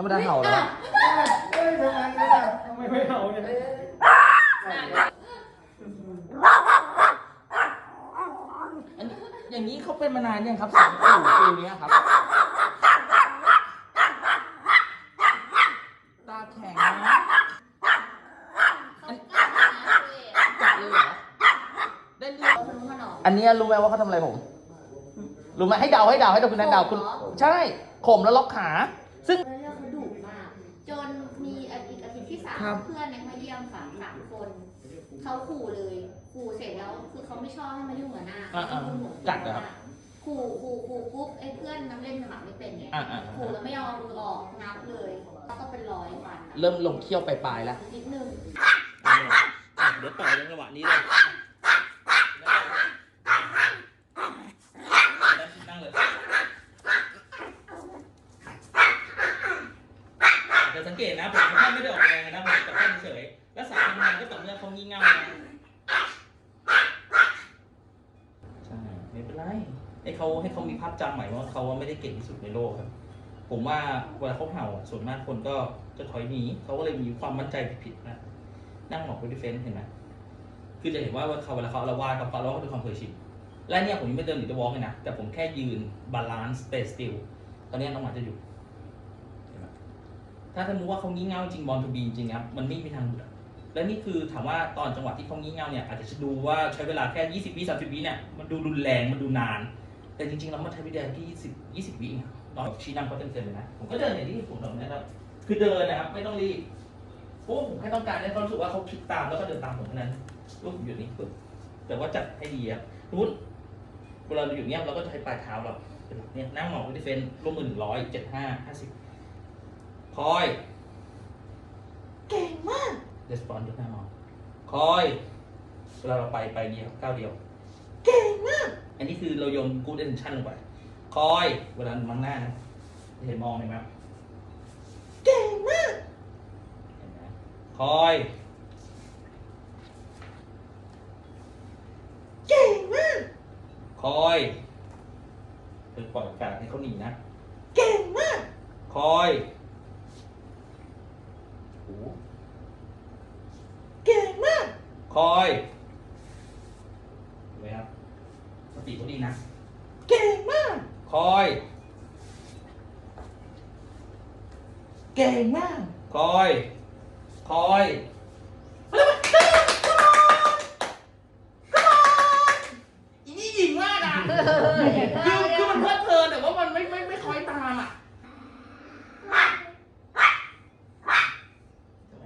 รมดาเห่าแล้วเฮ้ยทำไมงั้นอะทำไมไม่เห่าเนี่ยอันนี้อย่างนี้เขาเป็นมานานยังครับสองปีปีเนี้ยครับ ตาแข็งนะอันกัดเลยเหรอได้เรื่องอันนี้รู้ไหมว่าเขาทำอะไรผม รู้ไหมให้เดาให้เดาให้เดาคุณนันเดาคุณ ใช่ข่มแล้วล็อกขา ซึ่ง ครับ เพื่อนเนี่ยมาเยี่ยมสามสามคนเขาขู่เลยขู่เสร็จแล้วคือเขาไม่ชอบให้มายุ่งกับหน้าอ่าอ่าเขากัดเหรอครับขู่ขู่ขู่ปุ๊บไอ้เพื่อนน้ำเล่นสมัครไม่เป็นไงอ่าอ่าขู่แล้วไม่ยอมเอามือออกนับเลยแล้วก็เป็นร้อยวันอะเริ่มลงเขี้ยวปลายๆแล้วนิดนึงเดี๋ยวต่อยในจังหวะนี้เลยนั่งเลยจะสังเกตนะผมแทบไม่ได้ออกแรงนะผมกับท่านเฉยๆแล้วสายทำงานก็ต่อเมื่อเขา งี่เง่านะใช่ไม่เป็นไรให้เขาให้เขามีภาพจำใหม่ว่าเขาว่าไม่ได้เก่งที่สุดในโลกครับ ผมว่าเวลาเขาเห่าอะส่วนมากคนก็จะถอยหนีเขาก็เลยมีความมั่นใจผิดๆนะนั่งหมอบเป็นดิเฟนซ์เห็นไหมคือจะเห็นว่าเขาเวลาเขาอาละวาดกับเขาแล้วก็ด้วยความเคยชินและเนี่ยผมยังไม่เดินหรือจะวอล์กเลยนะ แต่ผมแค่ยืนบาลานซ์สเตสติลตอนนี้น้องหมาจะอยู่เห็นไหมถ้าสมมติว่าเขางี่เง่าจริงบอลทูบีจริงครับมันไม่มีทางหลุดอะ และนี่คือถามว่าตอนจังหวะที่เขางี่เง่าเนี่ยอาจจะดูว่าใช้เวลาแค่ 20วิ30วิเนี่ยมันดูรุนแรงมันดูนาน แต่จริงๆแล้วมันใช้เวลาแค่20 20วิเองครับลองชี้นำเขาเต็มๆเลยนะผมก็เดินอย่างที่ผมบอกนะครับคือเดินนะครับไม่ต้องรีบเพราะผมแค่ต้องการให้เขารู้สึกว่าเขาคิดตามแล้วก็เดินตามผมเท่านั้นรูปผมอยู่นี่ปึ๊บแต่ว่าจัดให้ดีครับสมมติเวลาเราอยู่เนี้ยเราก็จะใช้ปลายเท้าเราเป็นหลักเนี่ยนั่งหมอบดิเฟนร่วมมือหนึ่งร้อยเจ็ดห้าห้าสิบคอย เก่งมาก เรสปอนด์ยกหน้ามองคอยเวลาเราไปไปเดียวก้าวเดียว เก่งมาก อันนี้คือเราโยนกูดเดนชั่นลงไป คอย เวลามังหน้านะเห็นมองไหมครับเก่งมากเห็นไหมคอยเก่งมากคอยคือปล่อยโอกาสให้เขาหนีนะ เก่งมาก คอยโอ้โหเก่งมาก คอยเห็นไหมครับสติเขาดีนะ เก่งมาก คอย เก่งมาก คอย คอยอีนี่หญิงมากอะ คือคือมันเพลิดเพลินแต่ว่ามันไม่ไม่ไม่คอยตามอะทำไม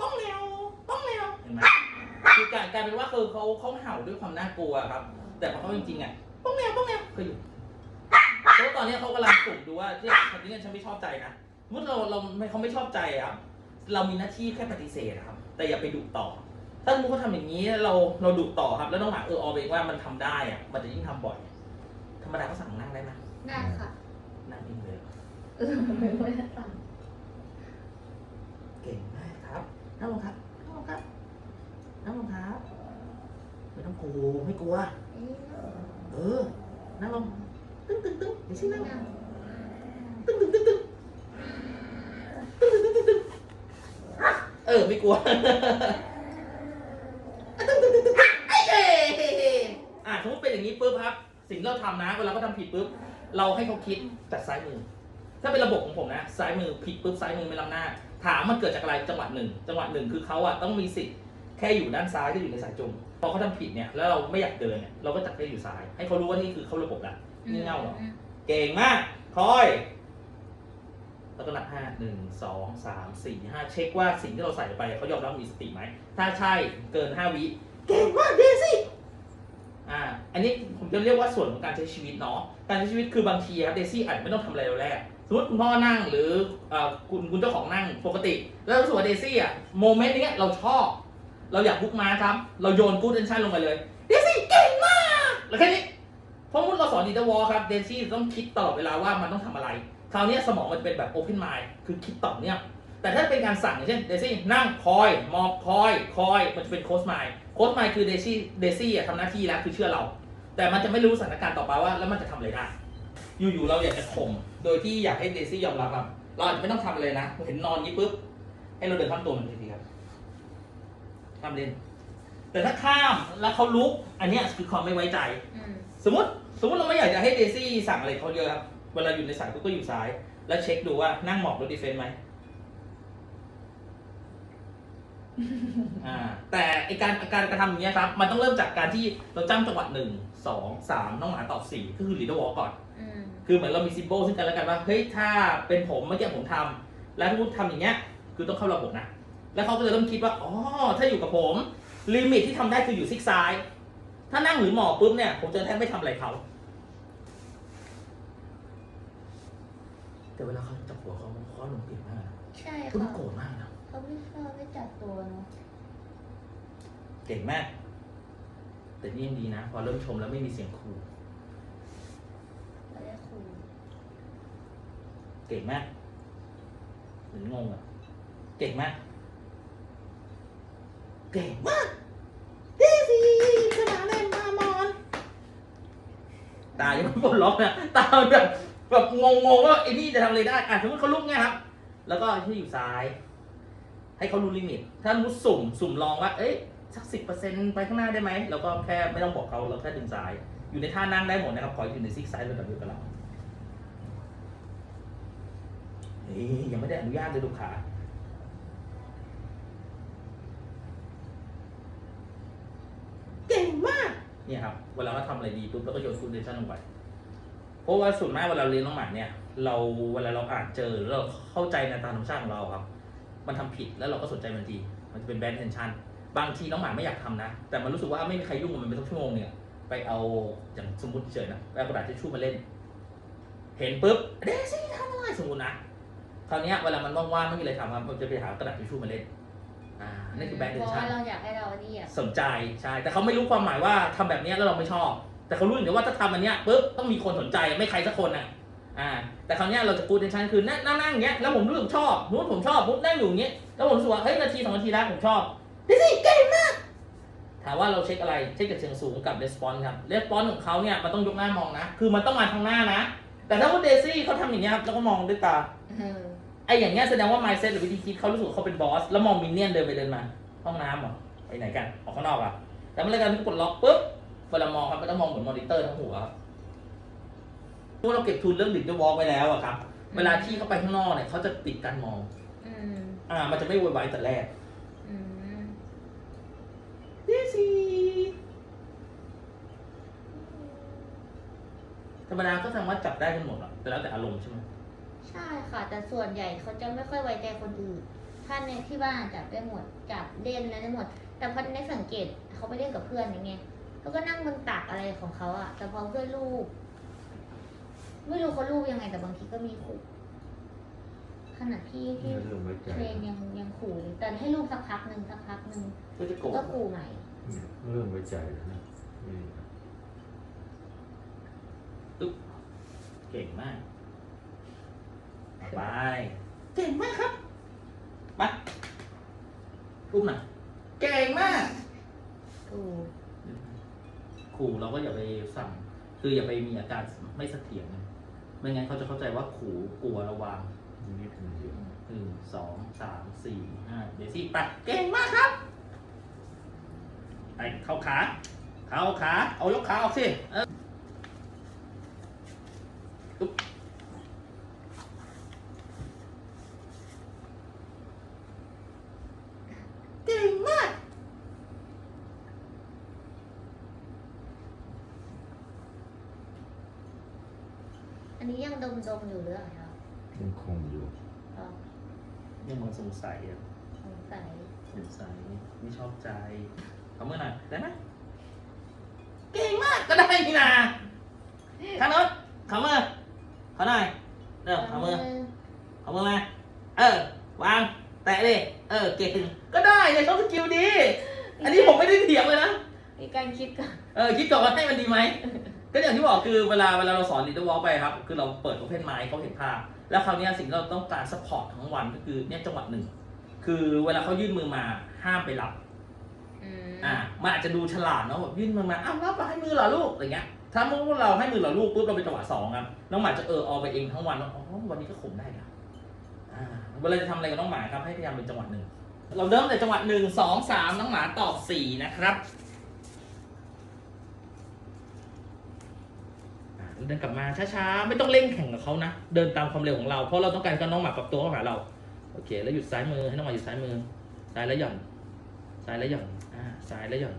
ต้องเร็วต้องเร็วเห็นไหมคือกลารกลายเป็นว่าคือเขาเขาเห่าด้วยความน่ากลัวครับ แต่พอเขาจริงๆอะต้องเร็วต้องเร็วเคยอยู่เพราะว่าตอนนี้เขากำลังสุ่มดูว่าที่คนนี้ฉันไม่ชอบใจนะสมมติเราเราไม่เขาไม่ชอบใจอะเรามีหน้าที่แค่ปฏิเสธอะครับ แต่อย่าไปดุต่อ ถ้าสมมติเขาทำอย่างนี้เราเราดุต่อครับ แล้วน้องหมาเออออกเองว่ามันทำได้อะมันจะยิ่งทำบ่อย ธรรมดาเขาสั่งนั่งได้ไหมได้ค่ะนั่งเองเลยเออไม่ได้ตังเก่งมากครับนั่งลงครับนั่งลงครับนั่งลงครับไม่ ต้องกลัวไม่กลัว เออ นั่งลง ตึ้งตึ้งตึ้งเดี๋ยวชินั่งตึ้งตึ้งตึ้งตึ้งตึ้งตึ้งตึ้งตึ้งตึ้งเออ ไม่กลัวตึ้งตึ้งตึ้งตึ้งไอ้เย้อะสมมติเป็นอย่างนี้ปุ๊บครับ สิ่งที่เราทำนะ เวลาเขาทำผิดปุ๊บ เราให้เขาคิดจากซ้ายมือ ถ้าเป็นระบบของผมนะ ซ้ายมือผิดปุ๊บ ซ้ายมือไม่ล้ำหน้า ถามมันเกิดจากอะไร จังหวะหนึ่ง จังหวะหนึ่งคือเขาอะต้องมีสิทธิ์แค่อยู่ด้านซ้ายที่อยู่ในสายจุง พอเขาทำผิดเนี่ยแล้วเราไม่อยากเดินเนี่ยเราก็จับให้อยู่ซ้าย ให้เขารู้ว่านี่คือเขาระบบละนี่เง่าเหรอเก่งมากคอยแล้วก็นับห้าหนึ่งสองสามสี่ห้าเช็คว่าสิ่งที่เราใส่ไปเขายอมรับมีสติไหม ถ้าใช่เกินห้าวิเก่งมากเดซี่อ่า อันนี้ผมจะเรียกว่าส่วนของการใช้ชีวิตเนาะการใช้ชีวิตคือบางทีครับเดซี่อาจจะไม่ต้องทำอะไรเราแรกสมมติคุณพ่อนั่งหรือเอ่อคุณคุณเจ้าของนั่งปกติ แล้วรู้สึกว่าเดซี่อะโมเมนต์นี้เราชอบ เราอยากบุกมาครับ เราโยนกูดเดนชั่นลงไปเลยเดซี่เก่งมากแล้วแค่นี้เพราะมุดเราสอนดีเดวอลครับเดซี่ต้องคิดตลอดเวลาว่ามันต้องทำอะไร คราวนี้สมองมันเป็นแบบโอเพนไมล์คือคิดต่อเนี่ยแต่ถ้าเป็นการสั่งอย่างเช่นเดซี่นั่งคอยมอบคอยคอยมันจะเป็นโค้ชไมล์โค้ชไมล์คือเดซี่เดซี่ทำหน้าที่แล้วคือเชื่อเรา แต่มันจะไม่รู้สถานการณ์ต่อไปว่า แล้วมันจะทำอะไรได้อยู่ๆเราอยากจะข่มโดยที่อยากให้เดซี่ยอมรับอะเราอาจจะไม่ต้องทำอะไรนะเห็นนอนนี้ปุ๊บให้เราเดินข้ามตัวมันทีๆครับ ข้ามเล่น แต่ถ้าข้ามแล้วเขาลุก อันเนี้ยคือความไม่ไว้ใจ อืมสมมติสมมติเราไม่อยากจะให้เดซี่สั่งอะไรเขาเยอะครับเวลาอยู่ในสายปุ๊บก็อยู่ซ้าย แล้วเช็คดูว่านั่งหมอบรถดีเฟนต์ไหม อ่า แต่ไอการการกระทำอย่างเงี้ยครับ มันต้องเริ่มจากการที่เราจ้ำจังหวะหนึ่งสองสามน้องหมาตอบสี่ก็คือ leader walk ก่อน อืมคือเหมือนเรามีซิมโบลซึ่งกันและกันว่า เฮ้ย ถ้าเป็นผมเมื่อกี้ผมทำแล้วถ้าพูดทำอย่างเงี้ย คือต้องเข้าระบบนะ แล้วเขาก็จะเริ่มคิดว่าอ๋อถ้าอยู่กับผมลิมิตที่ทำได้คืออยู่ซิกซ้าย ถ้านั่งหรือหมอบปุ๊บเนี่ย ผมจะแทบไม่ทำอะไรเขาแต่เวลาเขาจับหัวเขาเขาลงเก่งมากนะใช่คุณค่ะโกรธมากนะเขาไม่ชอบไม่จับตัวเนาะเก่งมาก แต่นี่ยังดีนะ พอเริ่มชมแล้วไม่มีเสียงครูเราได้ครูเก่งมากเหมือนงงอะ เก่งมาก เก่งมากเดซี่ชนะเล่นมามอน ตายังไม่ปลดล็อกนะตาแบบแบบงงๆว่าไอ้นี่จะทำอะไรได้อะสมมติเขาลุกไงครับ แล้วก็ให้อยู่ซ้าย ให้เขารู้ลิมิต ถ้ามุดสุ่มสุ่มลองว่า เอ้ยสักสิบเปอร์เซ็นต์ไปข้างหน้าได้ไหมแล้วก็แค่ไม่ต้องบอกเขาเราแค่ดึงซ้าย อยู่ในท่านั่งได้หมดนะครับ ขออยู่ในซิกซ้ายเป็นแบบเดียวกับเรายยังไม่ได้อนุญาตเลยลูกค้า เก่งมาก เนี่ยครับเวลาเราทำอะไรดีปุ๊บเราก็โยนฟูดเดชั่นลงไปเพราะว่าส่วนมากเวลาเรียนน้องหมาเนี่ย เราเวลาเราอ่านเจอหรือเราเข้าใจในตามธรรมชาติของเราครับ มันทำผิดแล้วเราก็สนใจมันที มันจะเป็นแบนเทนชันบางทีน้องหมาไม่อยากทำนะ แต่มันรู้สึกว่าไม่มีใครยุ่งมันเป็นสักชั่วโมงเนี่ย ไปเอาอย่างสมมติเฉยนะไปเอากระดาษทิชชู่มาเล่น เห็นปุ๊บเดซี่ทำอะไรสมมตินะคราวนี้เวลามันว่างๆไม่มีอะไรทำครับมันจะไปหากระดาษทิชชู่มาเล่น อ่านั่นคือแบรนด์เดเพราะว่าเราอยากให้เรานี่สนใจใช่แต่เขาไม่รู้ความหมายว่าทำแบบนี้แล้วเราไม่ชอบ แต่เขารู้อย่างเดียวว่าถ้าทำอันเนี้ยปุ๊บต้องมีคนสนใจไม่ใครสักคนอะอ่าแต่คราวเนี้ยเราจะกูดเดนชั่นคือนั่งนั่งๆอย่างเงี้ยแล้วผมรู้สึกชอบนู้นผมชอบปุ๊บนั่งอยู่อย่างเงี้ยแล้วผมรู้สึกว่าเฮ้ยนาทีสองนาทีแล้วผมชอบดิสิเก่งมากถามว่าเราเช็คอะไรเช็คจากเสีงสูงกับ response ครับ response ของเขาเนี่ยมันต้องยกหน้ามองนะ คือมันต้องมาทางหน้านะ แต่ถ้าว่าเดซี่เขาทำอย่างเงี้ยครับแล้วก็มองด้วยตา อ้อย่างเงี้ยแสดงว่า mindset หรือวิธีคิดเขารู้สึกว่าเขาเป็นบอสแล้วมองมินเนี่ยนเดินไปเดินมาห้องน้ำเหรอไปไหนกันออกข้างนอกอะแต่เมื่อไรกันที่กดล็อกปุ๊บเวลามองครับมันต้องมองเหมือนมอนิเตอร์ทั้งหัวครับพวกเราเก็บทุนเรื่องดิจิทัลวอล์กไว้แล้วอะครับ เวลาที่เขาไปข้างนอกเนี่ยเขาจะปิดการมองอืมอ่า มันจะไม่โวยวายแต่แรกอืมเดซี่ธรรมดาก็สามารถจับได้กันหมดอะแต่แล้วแต่อารมณ์ใช่ไหม ใช่ค่ะ แต่ส่วนใหญ่เขาจะไม่ค่อยไว้ใจคนอื่นถ้าในที่บ้านจับได้หมดจับเล่นอะไรได้หมด แต่พอในสังเกตเขาไปเล่นกับเพื่อนอย่างเงี้ยเขาก็นั่งบนตักอะไรของเขาอะแต่พอเพื่อนลูกไม่รู้เขาลูกยังไงแต่บางทีก็มีขู่ขณะที่ที่เริ่มไว้ใจเทรนยังยังขู่เลยแต่ให้ลูกสักพักหนึ่งสักพักหนึ่งก็จะโกรธก็ขู่ใหม่เริ่มไว้ใจแล้วนะนี่เก่งมาก ไป เก่งมากครับมาอุ้มหน่อยเก่งมากถูกขู่เราก็อย่าไปสั่ง คืออย่าไปมีอาการไม่เสถียรนะไม่งั้นเขาจะเข้าใจว่าขู่กลัวระวังนี่เป็นเยอะหนึ่งสองสามสี่ห้าเดี๋ยวสี่ไปเก่งมากครับไปเข้าขา เข้าขา เอายกขาออกสิเอออุ๊บ เก่งมาก อันนี้ ยังดมดมๆอยู่หรือเปล่าคะยังคงอยู่ อ๋อยังมึงสงสัยอะสงสัยสงสัยไม่ชอบใจเอามือหน่อยได้ไหมเก่งมากก็ได้นี่นาข้างโน้นขอมือขอหน่อยเร็วขอมือขอมือมาเออวางแตะดิเออเก่งก็ได้เนี่ยเขาสกิลดี อันนี้ผมไม่ได้เถียงเลยนะ มีการคิดก่อน เออคิดก่อนว่าให้มันดีไหม ก็อย่างที่บอกคือเวลาเวลาเราสอนลีดเดอร์วอลไปครับ คือเราเปิดโอเพนไมค์เขาเห็นภาพ แล้วคราวเนี้ยสิ่งที่เราต้องการสปอร์ตทั้งวันก็คือเนี่ยจังหวะหนึ่ง คือเวลาเขายื่นมือมาห้ามไปรับอืมอ่ามันอาจจะดูฉลาดเนาะแบบยื่นมือมาอ้าวรับมาให้มือเหรอลูกอะไรเงี้ยถ้าพวกเราให้มือเหรอลูกปุ๊บเราเป็นจังหวะสองครับน้องหมาจะเออออไปเองทั้งวันว่าอ๋อวันนี้ก็ข่มได้นะอ่าเวลาจะทำอะไรกับน้องหมาครับให้พยายามเป็นจังหวะหนึ่งเราเริ่มแต่จังหวะหนึ่งสองสามน้องหมาตอบสี่นะครับอ่า เดินกลับมาช้าๆ ไม่ต้องเร่งแข่งกับเขานะ เดินตามความเร็วของเรา เพราะเราต้องการให้น้องหมาปรับตัวเข้าหาเรา โอเค แล้วหยุดซ้ายมือให้น้องหมาหยุดซ้ายมือ ซ้ายแล้วหย่อน ซ้ายแล้วหย่อน อ่า ซ้ายแล้วหย่อน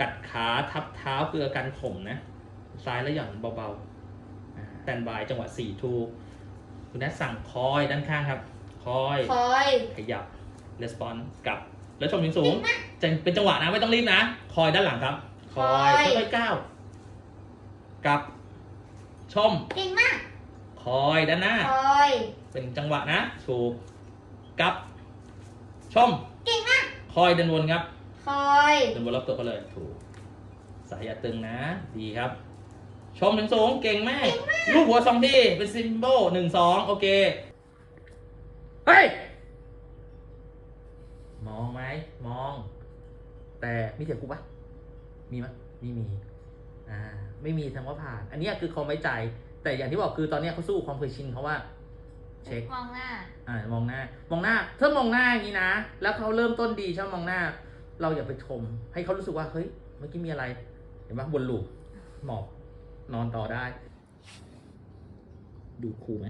กัดขาทับเท้าเพื่อการข่มนะ ซ้ายแล้วหย่อนเบาๆแตนบายจังหวะสี่ทูคุณแนทสั่งคอยด้านข้างครับ คอย คอย ขยับ response กลับ แล้วชมสูงสูงจะเป็นจังหวะนะไม่ต้องรีบนะ คอยด้านหลังครับ คอยค่อยๆก้าวกลับ ชม เก่งมาก คอยด้านหน้า คอย เป็นจังหวะนะ ถูกกลับ ชม เก่งมาก คอยเดินวนครับ คอยเดินวนรอบตัวเขาเลยถูก สายอย่าตึงนะ ดีครับ ชมถึงสูง เก่งมากรูปหัวสองทีเป็นซิมโบลหนึ่งสองโอเค เฮ้ย มองไหม มอง แต่มีเสียงกูปะมีไหมไม่มี อ่า ไม่มีแสดงว่าผ่าน อันเนี้ยคือเขาไม่ใจ แต่อย่างที่บอกคือตอนเนี้ยเขาสู้ความเคยชินเขาว่า เช็ค มองหน้า อ่ามองหน้า มองหน้าถ้ามองหน้าอย่างนี้นะ แล้วเขาเริ่มต้นดีชอบมองหน้า เราอย่าไปชม ให้เขารู้สึกว่าเฮ้ยเมื่อกี้มีอะไร เห็นปะบนลูกหมอบนอนต่อได้ ดูครูไหม